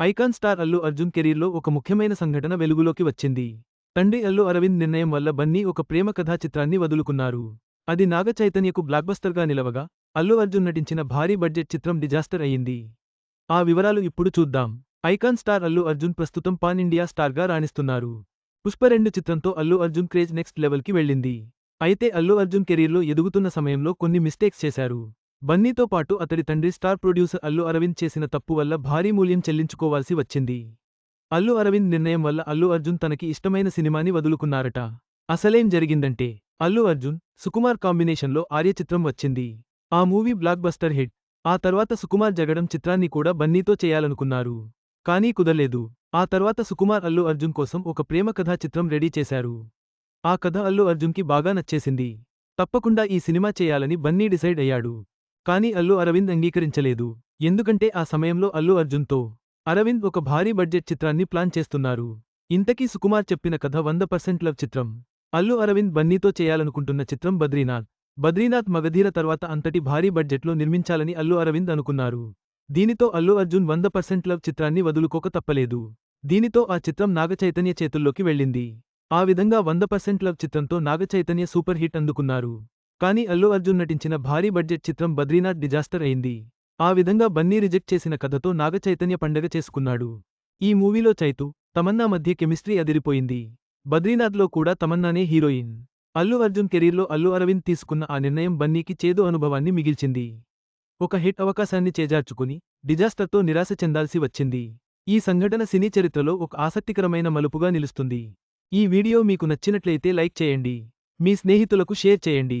Icon star Allu Arjun కెరీర్లో ఒక ముఖ్యమైన సంఘటన వెలుగులోకి వచ్చింది. తండ్రి అల్లు అరవింద్ నిర్ణయం వల్ల బన్నీ ఒక ప్రేమ కథా చిత్రాన్ని వదులుకున్నారు. అది నాగ చైతన్యకు బ్లాక్బస్టర్గా నిలవగా అల్లు అర్జున్ నటించిన భారీ బడ్జెట్ చిత్రం డిజాస్టర్ అయ్యింది ఆ వివరాలు ఇప్పుడు చూద్దాం. ఐకాన్ స్టార్ అల్లు అర్జున్ ప్రస్తుతం పాన్ ఇండియా స్టార్గా రాణిస్తున్నారు. పుష్ప రెండు చిత్రంతో అల్లు అర్జున్ క్రేజ్ నెక్స్ట్ లెవెల్కి వెళ్ళింది. అయితే అల్లు అర్జున్ కెరీర్లో ఎదుగుతున్న సమయంలో కొన్ని మిస్టేక్స్ చేశారు. బన్నీతో పాటు అతడి తండ్రి స్టార్ ప్రొడ్యూసర్ అల్లు అరవింద్ చేసిన తప్పు వల్ల భారీ మూల్యం చెల్లించుకోవాల్సి వచ్చింది. అల్లు అరవింద్ నిర్ణయం వల్ల అల్లు అర్జున్ తనకి ఇష్టమైన సినిమాని వదులుకున్నారట. అసలేం జరిగిందంటే అల్లు అర్జున్ సుకుమార్ కాంబినేషన్లో ఆర్య చిత్రం వచ్చింది. ఆ మూవీ బ్లాక్ బస్టర్ హిట్. ఆ తర్వాత సుకుమార్ జగడం చిత్రాన్ని కూడా బన్నీతో చేయాలనుకున్నారు. కానీ కుదరలేదు. ఆ తర్వాత సుకుమార్ అల్లు అర్జున్ కోసం ఒక ప్రేమ కథా చిత్రం రెడీ చేశారు. ఆ కథ అల్లు అర్జున్కి బాగా నచ్చేసింది. తప్పకుండా ఈ సినిమా చేయాలని బన్నీ డిసైడ్ అయ్యాడు. కానీ అల్లు అరవింద్ అంగీకరించలేదు. ఎందుకంటే ఆ సమయంలో అల్లు అర్జున్తో అరవింద్ ఒక భారీ బడ్జెట్ చిత్రాన్ని ప్లాన్ చేస్తున్నారు. ఇంతకీ సుకుమార్ చెప్పిన కథ వంద పర్సెంట్ లవ్ చిత్రం. అల్లు అరవింద్ బన్నీతో చేయాలనుకుంటున్న చిత్రం బద్రీనాథ్. బద్రీనాథ్ మగధీర తర్వాత అంతటి భారీ బడ్జెట్లో నిర్మించాలని అల్లు అరవింద్ అనుకున్నారు. దీనితో అల్లు అర్జున్ వంద పర్సెంట్ లవ్ చిత్రాన్ని వదులుకోక తప్పలేదు. దీనితో ఆ చిత్రం నాగచైతన్య చేతుల్లోకి వెళ్ళింది. ఆ విధంగా వంద పర్సెంట్ లవ్ చిత్రంతో నాగచైతన్య సూపర్ హిట్ అందుకున్నారు. కానీ అల్లు అర్జున్ నటించిన భారీ బడ్జెట్ చిత్రం బద్రీనాథ్ డిజాస్టర్ అయింది. ఆ విధంగా బన్నీ రిజెక్ట్ చేసిన కథతో నాగచైతన్య పండగ చేసుకున్నాడు. ఈ మూవీలో చైతు తమన్నా మధ్య కెమిస్ట్రీ అదిరిపోయింది. బద్రీనాథ్లో కూడా తమన్నానే హీరోయిన్. అల్లు అర్జున్ కెరీర్లో అల్లు అరవింద్ తీసుకున్న ఆ నిర్ణయం బన్నీకి చేదు అనుభవాన్ని మిగిల్చింది. ఒక హిట్ అవకాశాన్ని చేజార్చుకుని డిజాస్టర్తో నిరాశ చెందాల్సి వచ్చింది. ఈ సంఘటన సినీ చరిత్రలో ఒక ఆసక్తికరమైన మలుపుగా నిలుస్తుంది. ఈ వీడియో మీకు నచ్చినట్లయితే లైక్ చేయండి. మీ స్నేహితులకు షేర్ చేయండి.